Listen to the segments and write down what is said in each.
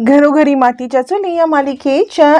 घरोघरी मातीच्या चुली या मालिकेच्या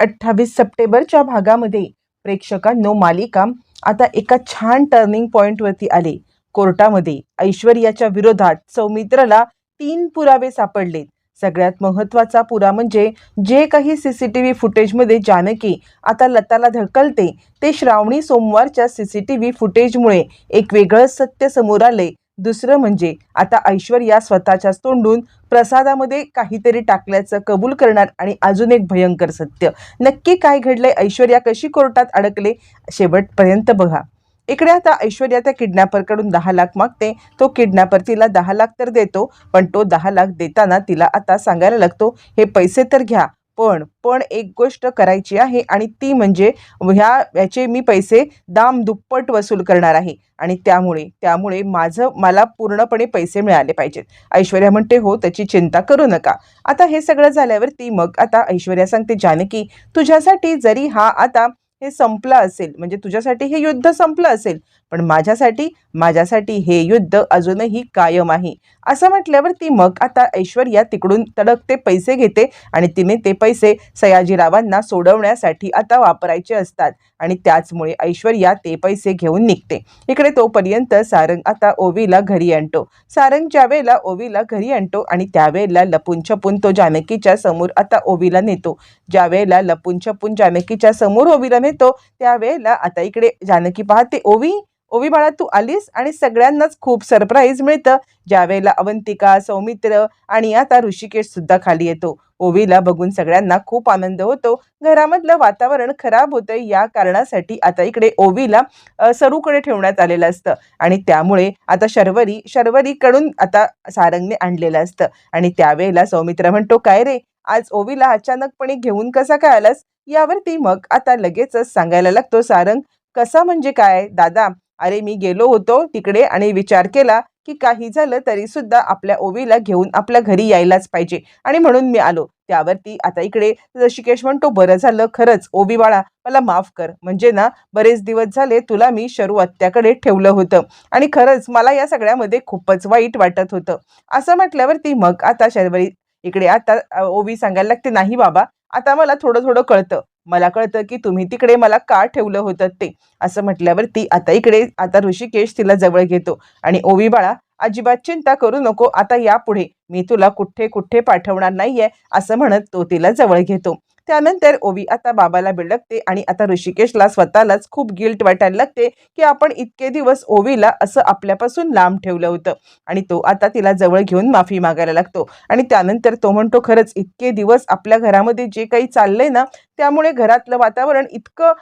अठ्ठावीस सप्टेंबरच्या भागामध्ये प्रेक्षकांनो मालिका आता एका छान टर्निंग पॉइंटवरती आले. कोर्टामध्ये ऐश्वर्याच्या विरोधात सौमित्रला तीन पुरावे सापडले सगळ्यात महत्त्वाचा पुरा म्हणजे जे काही सी सी टी व्ही फुटेजमध्ये जानकी आता लताला ढकलते ते श्रावणी सोमवारच्या सी सी टी व्ही फुटेजमुळे एक वेगळं सत्य समोर आले दुसरं म्हणजे आता ऐश्वर्या स्वतःच्याच तोंडून प्रसादामध्ये काहीतरी टाकल्याचं कबूल करणार आणि अजून एक भयंकर सत्य. नक्की काय घडलंय? ऐश्वर्या कशी कोर्टात अडकले? शेवटपर्यंत बघा. इकडे आता ऐश्वर्या त्या किडनॅपरकडून दहा लाख मागते. तो किडनॅपर तिला दहा लाख तर देतो पण तो दहा लाख देताना तिला आता सांगायला लागतो हे पैसे तर घ्या पण पण एक गोष्ट करायची आहे आणि ती म्हणजे ह्या याचे मी पैसे दाम दुप्पट वसूल करणार आहे. आणि त्यामुळे त्यामुळे माझं मला पूर्णपणे पैसे मिळाले पाहिजेत. ऐश्वर्या म्हणते हो त्याची चिंता करू नका. आता हे सगळं झाल्यावर ती मग आता ऐश्वर्या सांगते जानकी तुझ्यासाठी जरी हा आता हे संपलं असेल म्हणजे तुझ्यासाठी हे युद्ध संपलं असेल पण माझ्यासाठी माझ्यासाठी हे युद्ध अजूनही कायम आहे. असं म्हटल्यावर ती मग आता ऐश्वर्या तिकडून तडकते पैसे घेते आणि तिने ते पैसे सयाजीरावांना सोडवण्यासाठी आता वापरायचे असतात आणि त्याचमुळे ऐश्वर्या ते पैसे घेऊन निघते. इकडे तोपर्यंत सारंग आता ओवीला घरी आणतो. सारंग ज्या वेळेला ओवीला घरी आणतो आणि त्यावेळेला लपून छपून तो जानकीच्या समोर आता ओवीला नेतो. ज्या वेळेला लपून छपून जानकीच्या समोर ओवीला नेतो त्यावेळेला आता इकडे जानकी पाहते ओवी ओवी बाळा तू आलीस आणि सगळ्यांनाच खूप सरप्राईज मिळतं. ज्यावेळेला अवंतिका सौमित्र आणि आता ऋषिकेश सुद्धा खाली येतो. ओवीला बघून सगळ्यांना खूप आनंद होतो. घरामधलं वातावरण खराब होतं या कारणासाठी आता इकडे ओवीला सरूकडे ठेवण्यात आलेलं असतं. आणि त्यामुळे आता शर्वरी शर्वरीकडून आता सारंगने आणलेलं असतं. आणि त्यावेळेला सौमित्र म्हणतो काय रे आज ओवीला अचानकपणे घेऊन कसा काय आलास? यावरती मग आता लगेचच सांगायला लागतो सारंग. कसा म्हणजे काय? दादा अरे मी गेलो होतो तिकडे आणि विचार केला की काही झालं तरी सुद्धा आपल्या ओवीला घेऊन आपल्या घरी यायलाच पाहिजे. आणि म्हणून मी आलो. त्यावरती आता इकडे ऋषिकेश म्हणतो बरं झालं खरंच ओवी बाळा मला माफ कर. म्हणजे ना बरेच दिवस झाले तुला मी शरू आत्याकडे ठेवलं होतं. आणि खरंच मला या सगळ्यामध्ये खूपच वाईट वाटत होतं. असं म्हटल्यावरती मग आता शर्वरी इकडे आता ओवी सांगायला लागते नाही बाबा आता मला थोडं थोडं कळतं. मला कळतं की तुम्ही तिकडे मला का ठेवलं होतं ते? असं म्हटल्यावर ती आता इकडे आता ऋषिकेश तिला जवळ घेतो. आणि ओवी बाळा अजिबात चिंता करू नको आता यापुढे मी तुला कुठे कुठे पाठवणार नाहीये असं म्हणत तो तिला जवळ घेतो. त्यानंतर ओवी आता बाबाला भिडकते आणि आता ऋषिकेशला स्वतःलाच खूप गिल्ट वाटायला लागते की आपण इतके दिवस ओवीला असं आपल्यापासून लांब ठेवलं होतं. आणि तो आता तिला जवळ घेऊन माफी मागायला लागतो. आणि त्यानंतर तो म्हणतो खरंच इतके दिवस आपल्या घरामध्ये जे काही चाललंय ना त्यामुळे घरातलं वातावरण इतकं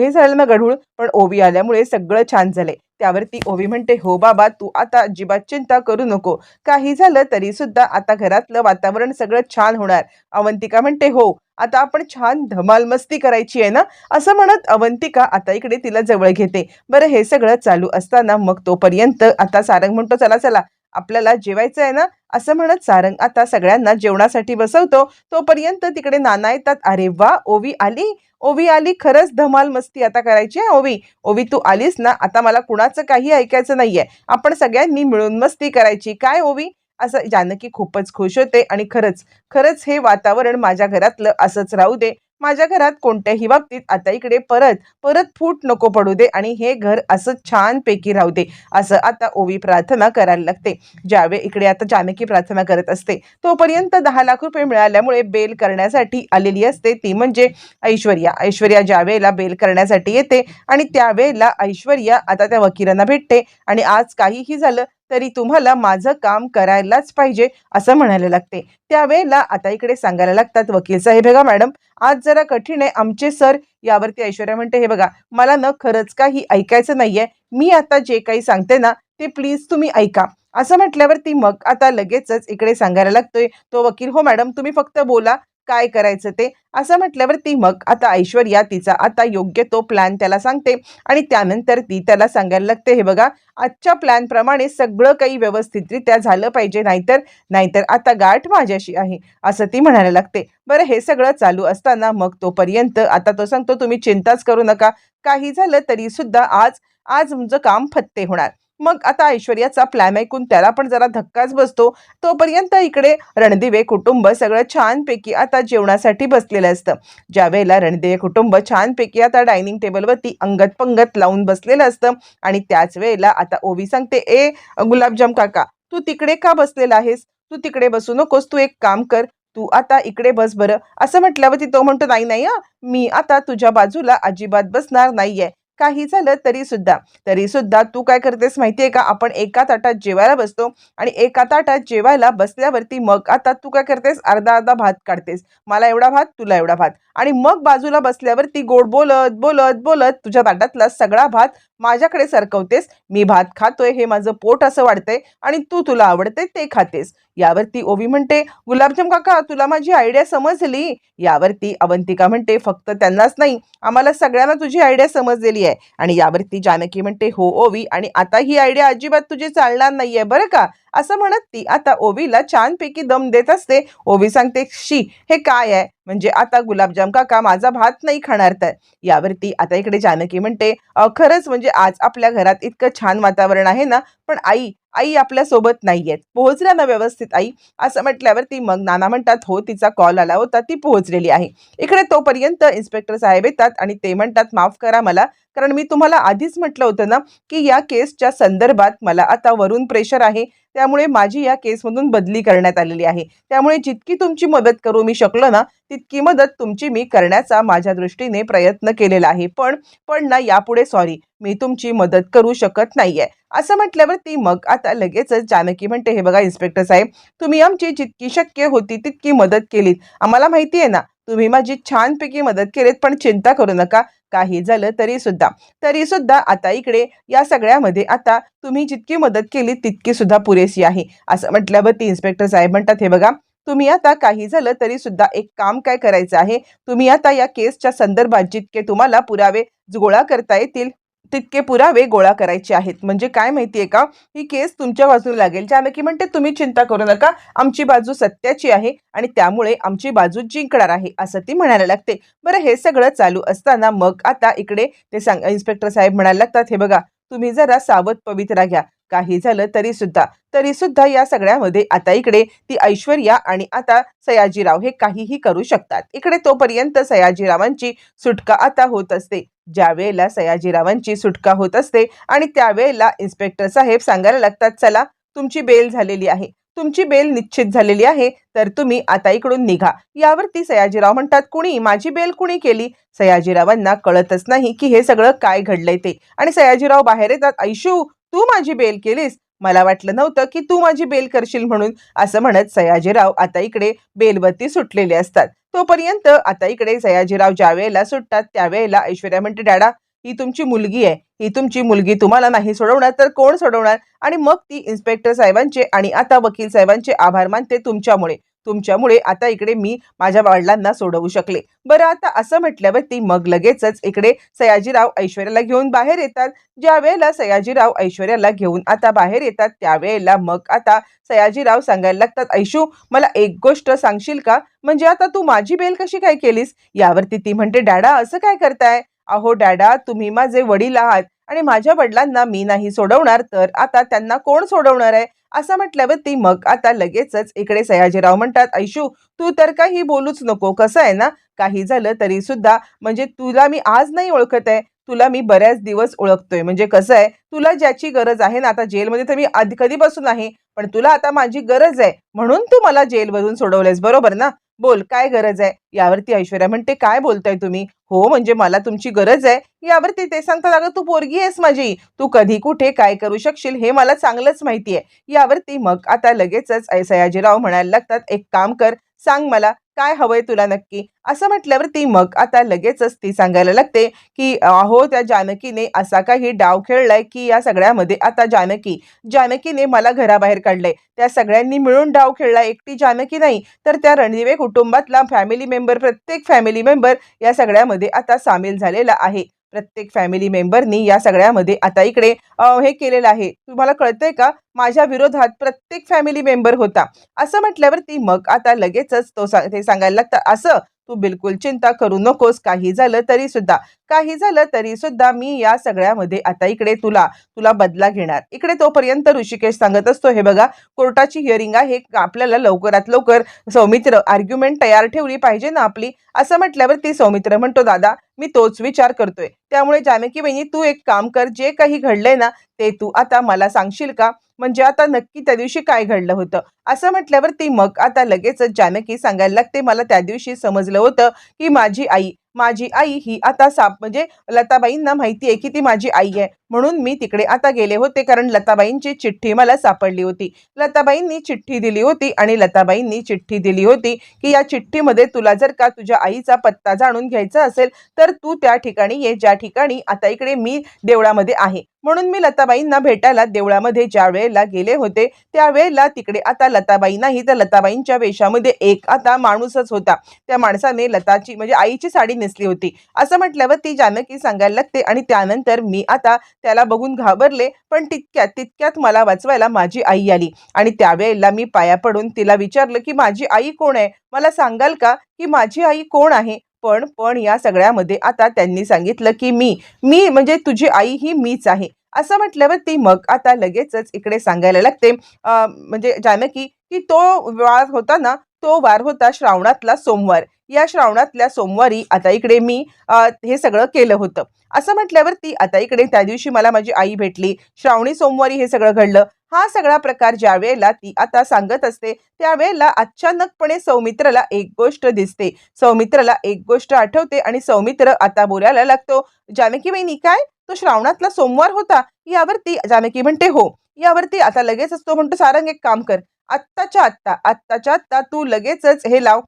हे झालं ना गढूळ. पण ओवी आल्यामुळे सगळं छान झालंय. त्यावरती ओवी म्हणते हो बाबा तू आता अजिबात चिंता करू नको. काही झालं तरी सुद्धा आता घरातलं वातावरण सगळं छान होणार. अवंतिका म्हणते हो आता आपण छान धमाल मस्ती करायची आहे ना असं म्हणत अवंतिका आता इकडे तिला जवळ घेते. बरं हे सगळं चालू असताना मग तोपर्यंत आता सारंग म्हणतो चला चला आपल्याला जेवायचं आहे ना असं म्हणत सारंग आता सगळ्यांना जेवणासाठी बसवतो. तोपर्यंत तिकडे नाना येतात. अरे वा ओवी आली? ओवी आली खरंच धमाल मस्ती आता करायची आहे ओवी. ओवी तू आलीस ना आता मला कुणाचं काही ऐकायचं नाहीये. आपण सगळ्यांनी मिळून मस्ती करायची. काय ओवी? असं जानकी खूपच खुश होते आणि खरंच खरंच हे वातावरण माझ्या घरातलं असंच राहू दे. माझ्या घरात कोणत्याही बाबतीत आता इकडे परत परत फूट नको पडू दे आणि हे घर असं छानपैकी राहू दे असं आता ओवी प्रार्थना करायला लागते. ज्यावेळी इकडे आता जानकी प्रार्थना करत असते तोपर्यंत दहा लाख रुपये मिळाल्यामुळे बेल करण्यासाठी आलेली असते. ती म्हणजे ऐश्वर्या. ऐश्वर्या ज्या वेळेला बेल करण्यासाठी येते आणि त्यावेळेला ऐश्वर्या आता त्या वकिलांना भेटते आणि आज काहीही झालं तरी तुम्हाला माझं काम करायलाच पाहिजे असं म्हणायला लागते. त्यावेळेला आता इकडे सांगायला लागतात वकील साहेब हे बघा मॅडम आज जरा कठीण आहे. आमचे सर यावरती ऐश्वर्या म्हणते हे बघा मला न खरंच काही ऐकायचं नाहीये. मी आता जे काही सांगते ना ते प्लीज तुम्ही ऐका. असं म्हटल्यावरती मग आता लगेचच इकडे सांगायला लागतोय. तो वकील हो मॅडम तुम्ही फक्त बोला. काय करायचं ते? असं म्हटल्यावरती मग आता ऐश्वर्या तिचा आता योग्य तो प्लॅन त्याला सांगते आणि त्यानंतर ती त्याला सांगायला लागते हे बघा आजच्या प्लॅनप्रमाणे सगळं काही व्यवस्थितरित्या झालं पाहिजे नाहीतर नाहीतर आता गाठ माझ्याशी आहे असं ती म्हणायला लागते. बरं हे सगळं चालू असताना मग तोपर्यंत आता तो सांगतो तुम्ही चिंताच करू नका काही झालं तरी सुद्धा आज आज तुमचं काम फत्ते होणार. मग आता ऐश्वर्याचा प्लॅन ऐकून त्याला पण जरा धक्काच बसतो. तोपर्यंत इकडे रणदिवे कुटुंब सगळं छानपैकी आता जेवणासाठी बसलेलं असतं. ज्यावेळेला रणदिवे कुटुंब छानपैकी आता डायनिंग टेबलवरती अंगत पंगत लावून बसलेलं असतं आणि त्याच वेळेला आता ओवी सांगते ए गुलाबजाम काका तू तिकडे का बसलेला आहेस? तू तिकडे बसू नकोस तू एक काम कर तू आता इकडे बस बरं. असं म्हटल्यावरती तो म्हणतो नाही नाही मी आता तुझ्या बाजूला अजिबात बसणार नाहीये. काही झालं तरी सुद्धा तरी सुद्धा तू काय करतेस माहितीये का? आपण एका ताटात जेवायला बसतो आणि एका ताटात जेवायला बसल्यावरती मग आता तू काय करतेस? अर्धा अर्धा भात काढतेस. मला एवढा भात तुला एवढा भात. आणि मग बाजूला बसल्यावरती गोड बोलत बोलत बोलत तुझ्या ताटातला सगळा भात माझ्याकडे सरकवतेस. मी भात खातोय हे माझं पोट असं वाढतंय आणि तू तुला आवडते ते खातेस. यावरती ओवी म्हणते गुलाबजाम काका तुला माझी आयडिया समजली. यावरती अवंतिका म्हणते फक्त त्यांनाच नाही आम्हाला सगळ्यांना तुझी आयडिया समजलेली आहे. आणि यावरती जानकी म्हणते हो ओवी आणि आता ही आयडिया अजिबात तुझी चालणार नाहीये बरं का? असं म्हणत ती आता ओवीला छानपैकी दम देत असते. ओवी सांगते शी हे काय आहे? म्हणजे आता गुलाबजाम काका माझा भात नाही खाणार तर. यावरती आता इकडे जानकी म्हणते खरंच म्हणजे आज आपल्या घरात इतकं छान वातावरण आहे ना पण आई आई आपल्यासोबत नाहीयेत पोहोचल्या ना व्यवस्थित आई? असं म्हटल्यावरती मग नाना म्हणतात हो तिचा कॉल आला होता ती पोहोचलेली आहे. इकडे तोपर्यंत इन्स्पेक्टर साहेब येतात आणि ते म्हणतात माफ करा मला कारण मी तुम्हाला आधीच म्हटलं होतं ना की या केसच्या संदर्भात मला आता वरून प्रेशर आहे. त्यामुळे माझी या केसमधून बदली करण्यात आलेली आहे. त्यामुळे जितकी तुमची मदत करू मी शकलो ना तितकी मदत तुमची मी करण्याचा माझ्या दृष्टीने प्रयत्न केलेला आहे. पण पण ना यापुढे सॉरी मी तुमची मदत करू शकत नाहीये. असं म्हटल्यावर ती मग आता लगेचच जानकी म्हणते हे बघा इन्स्पेक्टर साहेब तुम्ही आमची जितकी शक्य होती तितकी मदत केलीत. आम्हाला माहिती आहे ना तुम्ही माझी छानपैकी मदत केलीत पण चिंता करू नका. काही झालं तरी सुद्धा. तरी सुद्धा आता इकडे या सगळ्यामध्ये आता तुम्ही जितकी मदत केली तितकी सुद्धा पुरेशी आहे. असं म्हटल्यावर ती इन्स्पेक्टर साहेब म्हणतात हे बघा तुम्ही आता काही झालं तरी सुद्धा एक काम काय करायचं आहे? तुम्ही आता या केसच्या संदर्भात जितके तुम्हाला पुरावे गोळा करता येतील तितके पुरावे गोळा करायचे आहेत. म्हणजे काय माहितीये का? ही केस तुमच्या बाजूला लागेल. जानकी म्हणते तुम्ही चिंता करू नका. आमची बाजू सत्याची आहे आणि त्यामुळे आमची बाजू जिंकणार आहे असं ती म्हणायला लागते. बरं हे सगळं चालू असताना मग आता इकडे ते सांग इन्स्पेक्टर साहेब म्हणायला लागतात हे बघा तुम्ही जरा सावध पवित्रा घ्या. काही झालं तरी सुद्धा तरी सुद्धा या सगळ्यामध्ये आता इकडे ती ऐश्वर्या आणि आता सयाजीराव हे काहीही करू शकतात. इकडे तोपर्यंत सयाजीरावांची सुटका आता होत असते. ज्या वेळेला सयाजीरावांची सुटका होत असते आणि त्यावेळेला इन्स्पेक्टर साहेब सांगायला लागतात चला तुमची बेल झालेली आहे. तुमची बेल निश्चित झालेली आहे तर तुम्ही आता इकडून निघा. यावरती सयाजीराव म्हणतात कुणी? माझी बेल कुणी केली? सयाजीरावांना कळतच नाही की हे सगळं काय घडलंय ते. आणि सयाजीराव बाहेर येतात ऐशू तू माझी बेल केलीस. मला वाटलं नव्हतं की तू माझी बेल करशील म्हणून. असं म्हणत सयाजीराव आता इकडे बेलवरती सुटलेले असतात. तोपर्यंत आता इकडे सयाजीराव ज्या वेळेला सुटतात त्यावेळेला ऐश्वर्या म्हणते डॅडा ही तुमची मुलगी आहे. ही तुमची मुलगी तुम्हाला नाही सोडवणार तर कोण सोडवणार? आणि मग ती इन्स्पेक्टर साहेबांचे आणि आता वकील साहेबांचे आभार मानते तुमच्यामुळे. तुमच्यामुळे आता इकडे मी माझ्या वडिलांना सोडवू शकले. बरं आता असं म्हटल्यावर ती मग लगेचच इकडे सयाजीराव ऐश्वर्याला घेऊन बाहेर येतात. ज्या वेळेला सयाजीराव ऐश्वर्याला घेऊन आता बाहेर येतात त्यावेळेला मग आता सयाजीराव सांगायला लागतात ऐशू मला एक गोष्ट सांगशील का? म्हणजे आता तू माझी बेल कशी काय केलीस? यावरती ती म्हणते डॅडा असं काय करताय? अहो डॅडा तुम्ही माझे वडील आहात आणि माझ्या वडिलांना मी नाही सोडवणार तर आता त्यांना कोण सोडवणार आहे? असं म्हटल्यावर ती मग आता लगेचच इकडे सयाजीराव म्हणतात ऐशू तू तर काही बोलूच नको. कसं आहे ना काही झालं तरी सुद्धा म्हणजे तुला मी आज नाही ओळखत आहे. तुला मी बऱ्याच दिवस ओळखतोय. म्हणजे कसं आहे तुला ज्याची गरज आहे ना आता जेलमध्ये तर मी आधी कधीपासून आहे पण तुला आता माझी गरज आहे. म्हणून तू मला जेलमधून सोडवलंयस. बरोबर ना? बोल काय गरज आहे? यावरती ऐश्वर्या म्हणते काय बोलताय तुम्ही? हो म्हणजे मला तुमची गरज आहे. यावरती ते सांगतात अगं तू पोरगी आहेस माझी. तू कधी कुठे काय करू शकशील हे मला चांगलंच माहिती आहे. यावरती मग आता लगेचच ऐ- सयाजीराव म्हणायला लागतात एक काम कर सांग मला काय हवंय तुला नक्की? असं म्हटल्यावर ती मग आता लगेचच ती सांगायला लागते की अहो त्या जानकीने असा काही डाव खेळलाय की या सगळ्यामध्ये आता जानकी जानकीने मला घराबाहेर काढलंय. त्या सगळ्यांनी मिळून डाव खेळलाय एकटी जानकी नाही. तर त्या रणदिवे कुटुंबातला फॅमिली मेंबर प्रत्येक फॅमिली मेंबर या सगळ्यामध्ये आता सामील झालेला आहे. प्रत्येक फॅमिली मेंबरनी या सगळ्यामध्ये आता इकडे हे केलेलं आहे. तुम्हाला कळतंय का? माझ्या विरोधात प्रत्येक फॅमिली मेंबर होता. असं म्हटल्यावर ती मग आता लगेचच तो सांग ते सांगायला लागतं असं? तू बिलकुल चिंता करू नकोस. काही झालं तरी सुद्धा. काही झालं तरी सुद्धा मी या सगळ्यामध्ये आता इकडे तुला तुला बदला घेणार. इकडे तोपर्यंत ऋषिकेश सांगत असतो हे बघा कोर्टाची हिअरिंग आहे. आपल्याला लवकरात लवकर सौमित्र आर्ग्युमेंट तयार ठेवली पाहिजे ना आपली. असं म्हटल्यावर ती सौमित्र म्हणतो दादा मी तोच विचार करतोय. त्यामुळे जानकी बहिणी तू एक काम कर जे काही घडलंय ना ते तू आता मला सांगशील का? म्हणजे आता नक्की त्या दिवशी काय घडलं होतं? असं म्हटल्यावर ती मग आता लगेचच जानकी सांगायला लागते. मला त्या दिवशी समजलं होतं की माझी आई माझी आई ही आता साप म्हणजे लताबाईंना माहिती आहे की ती माझी आई आहे. म्हणून मी तिकडे आता गेले होते कारण लताबाईंची चिठ्ठी मला सापडली होती. लताबाईंनी चिठ्ठी दिली होती आणि लताबाईंनी चिठ्ठी दिली होती की या चिठ्ठीमध्ये तुला जर का तुझ्या आईचा पत्ता जाणून घ्यायचा असेल तर तू त्या ठिकाणी ये ज्या ठिकाणी आता इकडे मी देवळामध्ये आहे. म्हणून मी लताबाईंना भेटायला देवळामध्ये ज्या वेळेला गेले होते त्यावेळेला तिकडे आता लताबाई नाही तर लताबाईंच्या वेशामध्ये एक आता माणूसच होता. त्या माणसाने लताची म्हणजे आईची साडी नेसली होती. असं म्हटल्यावर ती जानकी सांगायला लागते आणि त्यानंतर मी आता त्याला बघून घाबरले पण तितक्यात तितक्यात मला वाचवायला माझी आई आली. आणि त्यावेळेला मी पाया पडून तिला विचारलं की माझी आई कोण आहे? मला सांगाल का की माझी आई कोण आहे? पण पण या सगळ्यामध्ये आता त्यांनी सांगितलं की मी मी म्हणजे तुझी आई ही मीच आहे. असं म्हटल्यावर ती मग आता लगेचच इकडे सांगायला लागते. म्हणजे जानकी की तो वार होता ना तो वार होता श्रावणातला सोमवार. या श्रावणातल्या सोमवारी आता इकडे मी हे सगळं केलं होतं. असं म्हटल्यावर ती आता इकडे त्या दिवशी मला माझी आई भेटली. श्रावणी सोमवारी हे सगळं घडलं. हा सगळा प्रकार ज्या वेळेला ती आता सांगत असते त्यावेळेला अचानकपणे सौमित्रला एक गोष्ट दिसते. सौमित्रला एक गोष्ट आठवते आणि सौमित्र आता बोलायला लागतो जानकी बहिणी काय? तो श्रावणातला सोमवार होता. यावरती जानकी म्हणते हो. यावरती आता लगेचच तो म्हणतो सारंग एक काम कर. आत्ताच्या आत्ता आत्ताच्या आत्ता तू लगेचच हे लाव.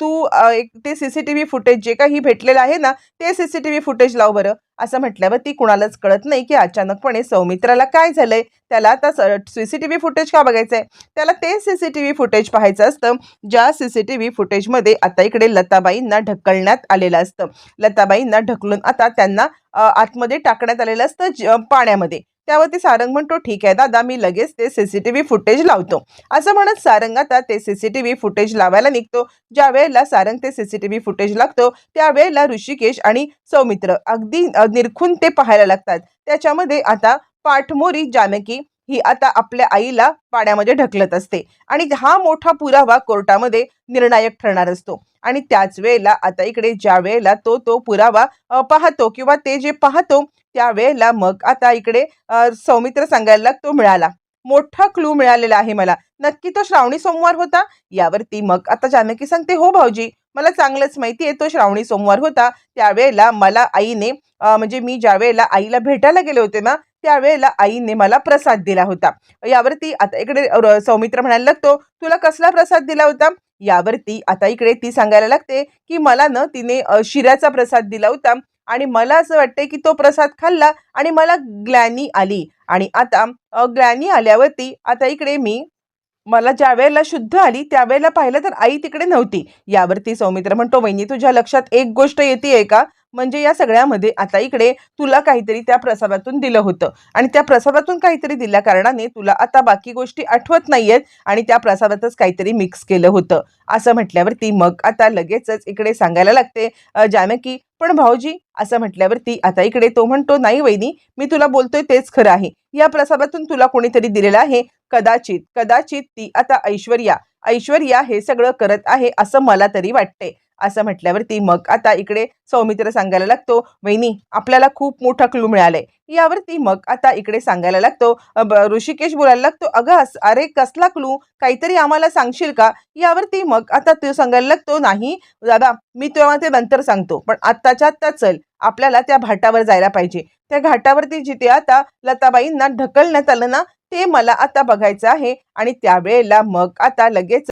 तू एक ते सीसीटीव्ही फुटेज जे काही भेटलेलं आहे ना ते सीसीटीव्ही फुटेज लाव बरं. असं म्हटल्यावर ती कुणालाच कळत नाही की अचानकपणे सौमित्राला काय झालंय? त्याला आता सीसीटीव्ही फुटेज का बघायचंय? त्याला ते सीसीटीव्ही फुटेज पाहायचं असतं. ज्या सीसीटीव्ही फुटेजमध्ये आता इकडे लताबाईंना ढकलण्यात आलेलं असतं. लताबाईंना ढकलून आता त्यांना आतमध्ये टाकण्यात आलेलं असतं ज- पाण्यामध्ये. त्यावरती सारंग म्हणतो ठीक आहे दादा मी लगेच ते सीसीटीव्ही फुटेज लावतो. असं म्हणत सारंग आता ते सीसीटीव्ही फुटेज लावायला निघतो. ज्या वेळेला सारंग ते सीसीटीव्ही फुटेज लागतो त्यावेळेला ऋषिकेश आणि सौमित्र अगदी निरखून ते पाहायला लागतात. त्याच्यामध्ये आता पाठमोरी जानकी ही आता आपल्या आईला पाण्यामध्ये ढकलत असते आणि हा मोठा पुरावा कोर्टामध्ये निर्णायक ठरणार असतो. आणि त्याच वेळेला आता इकडे ज्या वेळेला तो तो पुरावा पाहतो किंवा ते जे पाहतो त्यावेळेला मग आता इकडे सौमित्र सांगायला लागतो मिळाला. मोठा क्लू मिळालेला आहे मला. नक्की तो श्रावणी सोमवार होता? यावरती मग आता जानकी सांगते हो भाऊजी मला चांगलंच माहिती आहे तो श्रावणी सोमवार होता. त्यावेळेला मला आईने म्हणजे मी ज्या वेळेला आईला भेटायला गेले होते ना त्यावेळेला आईने मला प्रसाद दिला होता. यावरती आता इकडे र- सौमित्र म्हणायला लागतो तुला कसला प्रसाद दिला होता? यावरती आता इकडे ती सांगायला लागते की मला ना तिने शिऱ्याचा प्रसाद दिला होता. आणि मला असं वाटतंय की तो प्रसाद खाल्ला आणि मला ग्लॅनी आली. आणि आता ग्लॅनी आल्यावरती आता इकडे मी मला ज्या वेळेला शुद्ध आली त्यावेळेला पाहिलं तर आई तिकडे नव्हती. यावरती सौमित्र म्हणतो वहिनी तुझ्या लक्षात एक गोष्ट येते का? म्हणजे या सगळ्यामध्ये आता इकडे तुला काहीतरी त्या प्रसादातून दिलं होतं. आणि त्या प्रसादातून काहीतरी दिल्या कारणाने तुला आता बाकी गोष्टी आठवत नाहीयेत आणि त्या प्रसादातच काहीतरी मिक्स केलं होतं. असं म्हटल्यावरती मग आता लगेचच इकडे सांगायला लागते जानकी पण भाऊजी असं म्हटल्यावरती आता इकडे तो म्हणतो नाही वहिनी मी तुला बोलतोय तेच खरं आहे. या प्रसादातून तुला कोणीतरी दिलेलं आहे? कदाचित कदाचित ती आता ऐश्वर्या ऐश्वर्या हे सगळं करत आहे असं मला तरी वाटते. असं म्हटल्यावरती मग आता इकडे सौमित्र सांगायला लागतो वहिनी आपल्याला खूप मोठा क्लू मिळालाय. यावरती मग आता इकडे सांगायला लागतो ऋषिकेश बोलायला लागतो अगं अरे कसला क्लू काहीतरी आम्हाला सांगशील का? यावरती मग आता तो सांगायला लागतो नाही दादा मी तेव्हा ते नंतर सांगतो पण आत्ताच्या आत्ता चल आपल्याला त्या भाटावर जायला पाहिजे. त्या घाटावरती जिथे आता लताबाईंना ढकलण्यात आलं ना ते मला आता बघायचं आहे आणि त्यावेळेला मग आता लगेच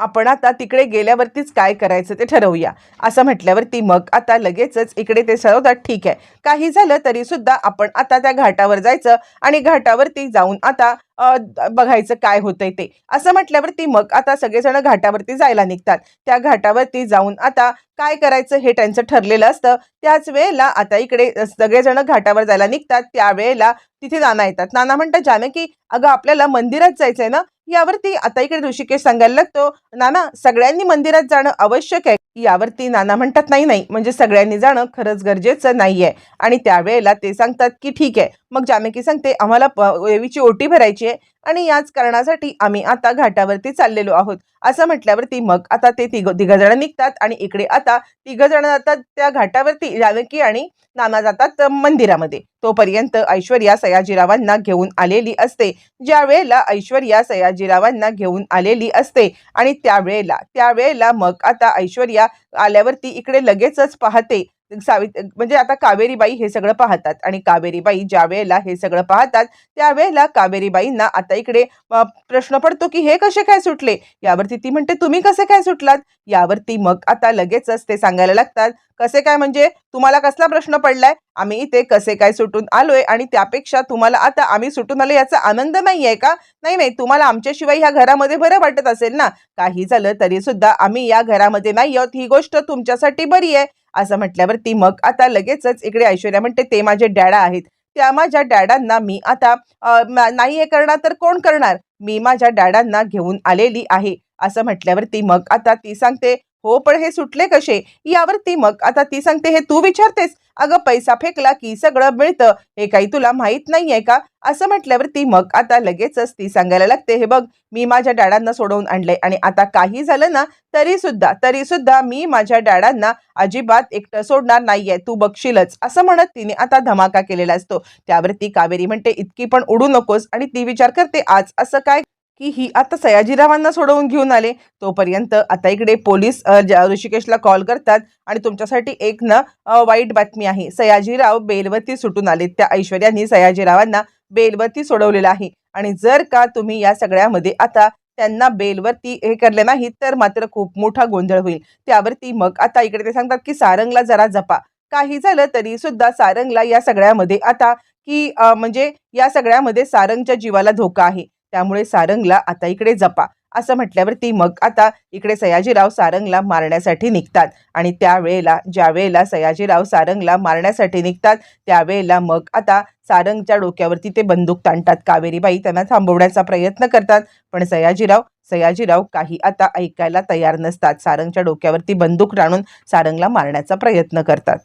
आपण आता तिकडे गेल्यावरतीच काय करायचं ते ठरवूया. असं म्हटल्यावरती मग आता लगेचच इकडे ते ठरवतात ठीक आहे. काही झालं तरी सुद्धा आपण आता त्या घाटावर जायचं आणि घाटावरती जाऊन आता बघायचं काय होतंय ते. असं म्हटल्यावरती मग आता सगळेजण घाटावरती जायला निघतात. त्या घाटावरती जाऊन आता काय करायचं हे त्यांचं ठरलेलं असतं. त्याच वेळेला आता इकडे सगळेजण घाटावर जायला निघतात. त्यावेळेला तिथे नाना येतात. नाना म्हणतात जानकी अगं आपल्याला मंदिरात जायचंय ना यावरती आता इकडे ऋषिकेश सांगायला लागतो नाना सगळ्यांनी मंदिरात जाणं आवश्यक आहे. यावरती नाना म्हणतात नाही नाही म्हणजे सगळ्यांनी जाणं खरंच गरजेचं नाहीये. आणि त्यावेळेला ते सांगतात की ठीक आहे. मग जानकी सांगते आम्हाला देवीची ओटी भरायची आहे. आणि याच कारणासाठी आम्ही आता घाटावरती चाललेलो आहोत. असं म्हटल्यावरती मग आता ते तिघ तिघजण निघतात आणि इकडे आता तिघजण जातात त्या घाटावरती जानकी आणि नाना जातात मंदिरामध्ये. तोपर्यंत ऐश्वर्या सयाजीरावांना घेऊन आलेली असते. ज्या वेळेला ऐश्वर्या सयाजीरावांना घेऊन आलेली असते आणि त्यावेळेला त्यावेळेला मग आता ऐश्वर्या आल्यावरती इकडे लगेचच पाहते. सावित म्हणजे आता कावेरीबाई हे सगळं पाहतात आणि कावेरीबाई ज्या वेळेला हे सगळं पाहतात त्यावेळेला कावेरीबाईंना आता इकडे प्रश्न पडतो की हे कसे काय सुटले? यावरती ती म्हणते तुम्ही कसे काय सुटलात? यावरती मग आता लगेचच ते सांगायला लागतात कसे काय म्हणजे? तुम्हाला कसला प्रश्न पडलाय? आम्ही इथे कसे काय सुटून आलोय आणि त्यापेक्षा तुम्हाला आता आम्ही सुटून आलो याचा आनंद नाही आहे का? नाही नाही तुम्हाला आमच्याशिवाय ह्या घरामध्ये बरं वाटत असेल ना? काही झालं तरी सुद्धा आम्ही या घरामध्ये नाही आहोत. ही गोष्ट तुमच्यासाठी बरी आहे. असं म्हटल्यावरती मग आता लगेचच इकडे ऐश्वर्या म्हणते ते माझे डॅडा आहेत. त्या माझ्या डॅडांना मी आता नाही हे करणार तर कोण करणार? मी माझ्या डॅडांना घेऊन आलेली आहे. असं म्हटल्यावरती मग आता ती सांगते हो पण हे सुटले कसे? यावरती मग आता ती सांगते हे तू विचारतेस? अगं पैसा फेकला की सगळं मिळतं. हे काही तुला माहीत नाहीये का? असं म्हटल्यावर ती मग आता लगेचच ती सांगायला लागते हे बघ मी माझ्या डॅडांना सोडवून आणलंय आणि आता काही झालं ना तरी सुद्धा तरी सुद्धा मी माझ्या डॅडांना अजिबात एकटं सोडणार नाहीये. तू बघशीलच. असं म्हणत तिने आता धमाका केलेला असतो. त्यावर ती कावेरी म्हणते इतकी पण उडू नकोस. आणि ती विचार करते आज असं काय की ही आता सयाजीरावांना सोडवून घेऊन आले. तोपर्यंत आता इकडे पोलीस ऋषिकेशला कॉल करतात आणि तुमच्यासाठी एक ना वाईट बातमी आहे. सयाजीराव बेलवती सुटून आले. त्या ऐश्वर्याने सयाजीरावांना बेलवरती सोडवलेलं आहे. आणि जर का तुम्ही या सगळ्यामध्ये आता त्यांना बेलवरती हे करले नाही तर मात्र खूप मोठा गोंधळ होईल. त्यावरती मग आता इकडे ते सांगतात की सारंगला जरा जपा. काही झालं तरी सुद्धा सारंगला या सगळ्यामध्ये आता की म्हणजे या सगळ्यामध्ये सारंगच्या जीवाला धोका आहे. त्यामुळे सारंगला आता इकडे जपा. असं म्हटल्यावरती मग आता इकडे सयाजीराव सारंगला मारण्यासाठी निघतात. आणि त्यावेळेला ज्या वेळेला सयाजीराव सारंगला मारण्यासाठी निघतात त्यावेळेला मग आता सारंगच्या डोक्यावरती ते बंदूक ताणतात. कावेरीबाई त्यांना थांबवण्याचा प्रयत्न करतात पण सयाजीराव सयाजीराव काही आता ऐकायला तयार नसतात. सारंगच्या डोक्यावरती बंदूक राणून सारंगला मारण्याचा प्रयत्न करतात.